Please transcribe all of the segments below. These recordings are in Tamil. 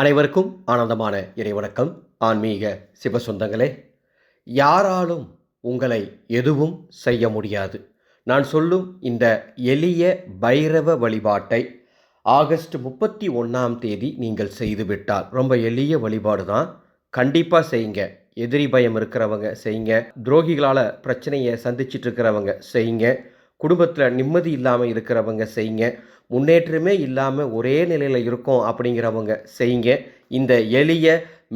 அனைவருக்கும் ஆனந்தமான இறைவணக்கம். ஆன்மீக சிவசொந்தங்களே யாராலும் உங்களை எதுவும் செய்ய முடியாது. நான் சொல்லும் இந்த எளிய பைரவ வழிபாட்டை ஆகஸ்ட் முப்பத்தி ஒன்றாம் தேதி நீங்கள் செய்துவிட்டால் ரொம்ப எளிய வழிபாடு தான் கண்டிப்பாக செய்யுங்க. எதிரி பயம் இருக்கிறவங்க செய்யுங்க. துரோகிகளால் பிரச்சனையை சந்திச்சிட்டு இருக்கிறவங்க செய்யுங்க. குடும்பத்தில் நிம்மதி இல்லாமல் இருக்கிறவங்க செய்யுங்க. முன்னேற்றமே இல்லாமல் ஒரே நிலையில் இருக்கோம் அப்படிங்கிறவங்க செய்யுங்க. இந்த எளிய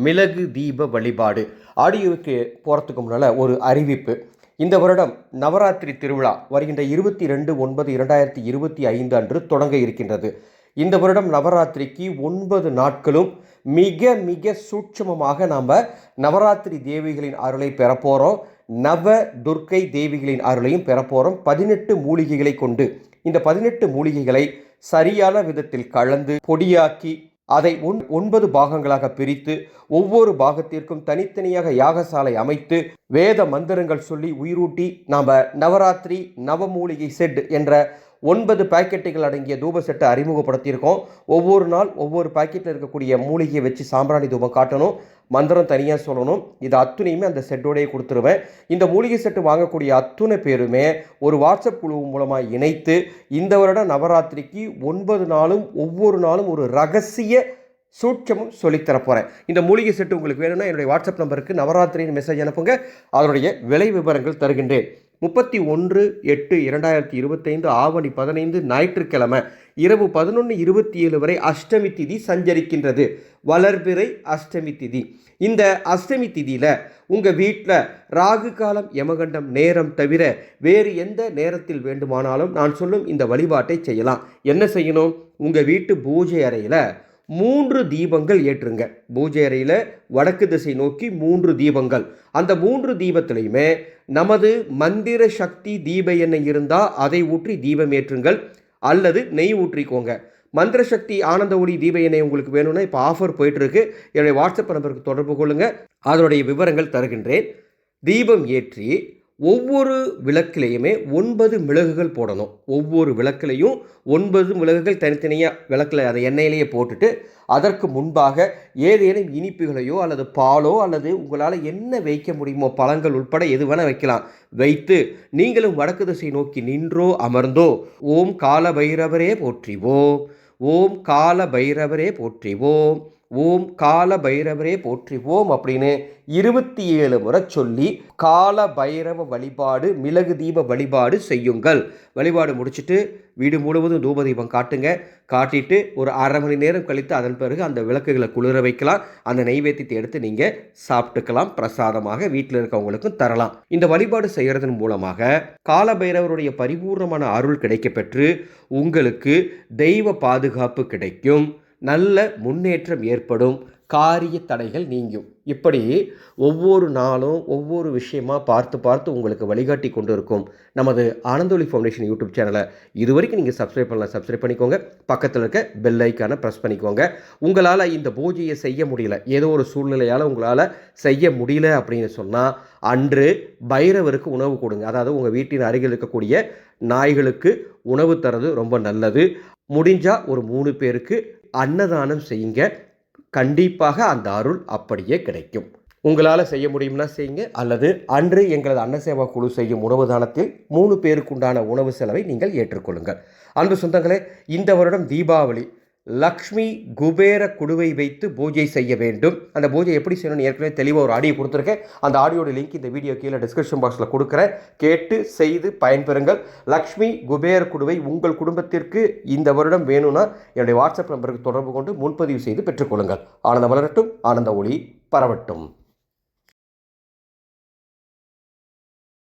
மிளகு தீப வழிபாடு. ஆடியோவுக்கு போகிறதுக்கு முன்னால் ஒரு அறிவிப்பு. இந்த வருடம் நவராத்திரி திருவிழா வருகின்ற இருபத்தி ரெண்டு ஒன்பது இரண்டாயிரத்தி இருபத்தி ஐந்து அன்று தொடங்க இருக்கின்றது. இந்த வருடம் நவராத்திரிக்கு ஒன்பது நாட்களும் மிக மிக சூட்சமமாக நாம் நவராத்திரி தேவிகளின் அருளை பெறப்போகிறோம் நவ துர்க்கை தேவிகளின் அருளையும் பெறப்போகிறோம் பதினெட்டு மூலிகைகளை கொண்டு இந்த பதினெட்டு மூலிகைகளை சரியான விதத்தில் கலந்து பொடியாக்கி அதை ஒன் ஒன்பது பாகங்களாக பிரித்து ஒவ்வொரு பாகத்திற்கும் தனித்தனியாக யாகசாலை அமைத்து வேத மந்திரங்கள் சொல்லி உயிரூட்டி நாம் நவராத்திரி நவமூலிகை செட் என்ற ஒன்பது பாக்கெட்டுகள் அடங்கிய தூப செட்டை அறிமுகப்படுத்தியிருக்கோம். ஒவ்வொரு நாள் ஒவ்வொரு பாக்கெட்டில் இருக்கக்கூடிய மூலிகையை வச்சு சாம்பிராணி தூபம் காட்டணும். மந்திரம் தனியாக சொல்லணும். இது அத்துணையுமே அந்த செட்டோடையே கொடுத்துருவேன். இந்த மூலிகை செட்டு வாங்கக்கூடிய அத்துணை பேருமே ஒரு வாட்ஸ்அப் குழு மூலமாக இணைத்து இந்த வருடம் நவராத்திரிக்கு ஒன்பது நாளும் ஒவ்வொரு நாளும் ஒரு ரகசிய சூட்சமும் சொல்லித்தரப் போகிறேன் இந்த மூலிகை செட்டு உங்களுக்கு வேணும்னா என்னுடைய வாட்ஸ்அப் நம்பருக்கு நவராத்திரின்னு மெசேஜ் அனுப்புங்க. அதனுடைய விலை விவரங்கள் தருகின்றேன். முப்பத்தி ஒன்று எட்டு இரண்டாயிரத்தி இருபத்தைந்து ஆவணி பதினைந்து ஞாயிற்றுக்கிழமை இரவு பதினொன்று இருபத்தி ஏழு வரை அஷ்டமி திதி சஞ்சரிக்கின்றது. வளர்பிறை அஷ்டமி திதி. இந்த அஷ்டமி திதியில் உங்கள் வீட்டில் ராகு காலம் யமகண்டம் நேரம் தவிர வேறு எந்த நேரத்தில் வேண்டுமானாலும் நான் சொல்லும் இந்த வழிபாட்டை செய்யலாம். என்ன செய்யணும்? உங்கள் வீட்டு பூஜை அறையில் மூன்று தீபங்கள் ஏற்றுங்க. பூஜை அறையில் வடக்கு திசை நோக்கி மூன்று தீபங்கள். அந்த மூன்று தீபத்திலையுமே நமது மந்திர சக்தி தீப எண்ணெய் இருந்தால் அதை ஊற்றி தீபம் ஏற்றுங்கள். அல்லது நெய் ஊற்றிக்கோங்க. மந்திர சக்தி ஆனந்த ஒளி தீப எண்ணெய் உங்களுக்கு வேணும்னா இப்போ ஆஃபர் போயிட்டுருக்கு. என்னுடைய வாட்ஸ்அப் நம்பருக்கு தொடர்பு கொள்ளுங்கள் அதனுடைய விவரங்கள் தருகின்றேன். தீபம் ஏற்றி ஒவ்வொரு விளக்குலேயுமே ஒன்பது மிளகுகள் போடணும். ஒவ்வொரு விளக்குலையும் ஒன்பது மிளகுகள் தனித்தனியாக விளக்கில் அதை எண்ணெயிலேயே போட்டுட்டு அதற்கு முன்பாக ஏதேனும் இனிப்புகளையோ அல்லது பாலோ அல்லது உங்களால் என்ன வைக்க முடியுமோ பழங்கள் உட்பட எது வேணால் வைக்கலாம். வைத்து நீங்களும் வடக்கு திசை நோக்கி நின்றோ அமர்ந்தோ ஓம் கால பைரவரே போற்றிவோம். ஓம் கால பைரவரே போற்றிவோம். ஓம் கால பைரவரே போற்றிவோம் அப்படின்னு இருபத்தி ஏழு முறை சொல்லி கால பைரவ வழிபாடு மிளகு தீப வழிபாடு செய்யுங்கள். வழிபாடு முடிச்சுட்டு வீடு முழுவதும் தூபதீபம் காட்டுங்க. காட்டிட்டு ஒரு அரை மணி நேரம் கழித்து அதன் பிறகு அந்த விளக்குகளை குளிர வைக்கலாம். அந்த நெய்வேத்தியத்தை எடுத்து நீங்கள் சாப்பிட்டுக்கலாம். பிரசாதமாக வீட்டில் இருக்கவங்களுக்கும் தரலாம். இந்த வழிபாடு செய்கிறதன் மூலமாக கால பைரவருடைய பரிபூர்ணமான அருள் கிடைக்கப்பெற்று உங்களுக்கு தெய்வ பாதுகாப்பு கிடைக்கும். நல்ல முன்னேற்றம் ஏற்படும். காரிய தடைகள் நீங்கும். இப்படி ஒவ்வொரு நாளும் ஒவ்வொரு விஷயமா பார்த்து பார்த்து உங்களுக்கு வழிகாட்டி கொண்டு இருக்கும். நமது ஆனந்தொலி ஃபவுண்டேஷன் யூடியூப் சேனலை இது வரைக்கும் நீங்கள் சப்ஸ்கிரைப் பண்ணலாம் சப்ஸ்கிரைப் பண்ணிக்கோங்க. பக்கத்தில் இருக்க பெல் ஐக்கானை ப்ரெஸ் பண்ணிக்கோங்க. உங்களால் இந்த பூஜையை செய்ய முடியல ஏதோ ஒரு சூழ்நிலையால் உங்களால் செய்ய முடியல அப்படின்னு சொன்னால் அன்று பைரவருக்கு உணவு கொடுங்க. அதாவது உங்கள் வீட்டின் அருகில் இருக்கக்கூடிய நாய்களுக்கு உணவு தரது ரொம்ப நல்லது. முடிஞ்சால் ஒரு மூணு பேருக்கு அன்னதானம் செய்யுங்க. கண்டிப்பாக அந்த அருள் அப்படியே கிடைக்கும். உங்களால் செய்ய முடியும்னா செய்யுங்க. அல்லது அன்று எங்களது அன்னசேவா குழு செய்யும் உணவு தானத்தில் மூணு பேருக்குண்டான உணவு செலவை நீங்கள் ஏற்றுக்கொள்ளுங்கள். அன்பு சொந்தங்களே இந்த வருடம் தீபாவளி லக்ஷ்மி குபேர குடுவை வைத்து பூஜை செய்ய வேண்டும். அந்த பூஜை எப்படி செய்யணும்னு ஏற்கனவே தெளிவாக ஒரு ஆடியோ கொடுத்துருக்கேன். அந்த ஆடியோட லிங்க் இந்த வீடியோ கீழே டிஸ்கிரிப்ஷன் பாக்ஸில் கொடுக்குறேன். கேட்டு செய்து பயன்பெறுங்கள். லக்ஷ்மி குபேர குடுவை உங்கள் குடும்பத்திற்கு இந்த வருடம் வேணும்னா என்னுடைய வாட்ஸ்அப் நம்பருக்கு தொடர்பு கொண்டு முன்பதிவு செய்து பெற்றுக்கொள்ளுங்கள். ஆனந்த வளரட்டும். ஆனந்த ஒளி பரவட்டும்.